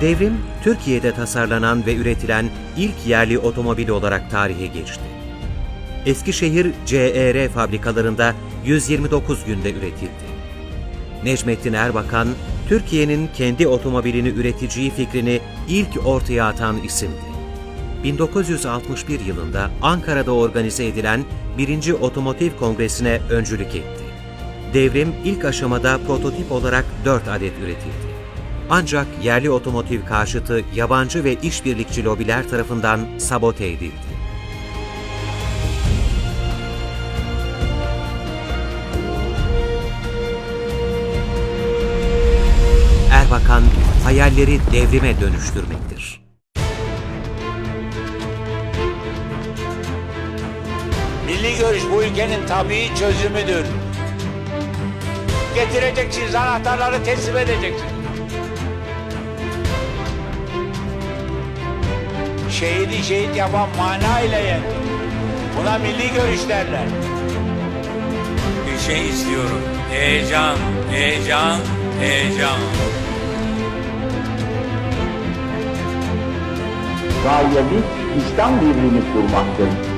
Devrim, Türkiye'de tasarlanan ve üretilen ilk yerli otomobil olarak tarihe geçti. Eskişehir CER fabrikalarında 129 günde üretildi. Necmettin Erbakan, Türkiye'nin kendi otomobilini üreteceği fikrini ilk ortaya atan isimdi. 1961 yılında Ankara'da organize edilen 1. Otomotiv Kongresi'ne öncülük etti. Devrim ilk aşamada prototip olarak 4 adet üretildi. Ancak yerli otomotiv karşıtı yabancı ve işbirlikçi lobiler tarafından sabote edildi. Erbakan hayalleri devrime dönüştürmektir. Milli görüş bu ülkenin tabii çözümüdür. Getireceksiniz anahtarları teslim edeceksiniz. Şehidi şehit yapan mana ile yer. Buna milli görüş derler. Bir şey istiyorum. Heyecan, heyecan, heyecan. Gayemiz İslam birliğini kurmaktır.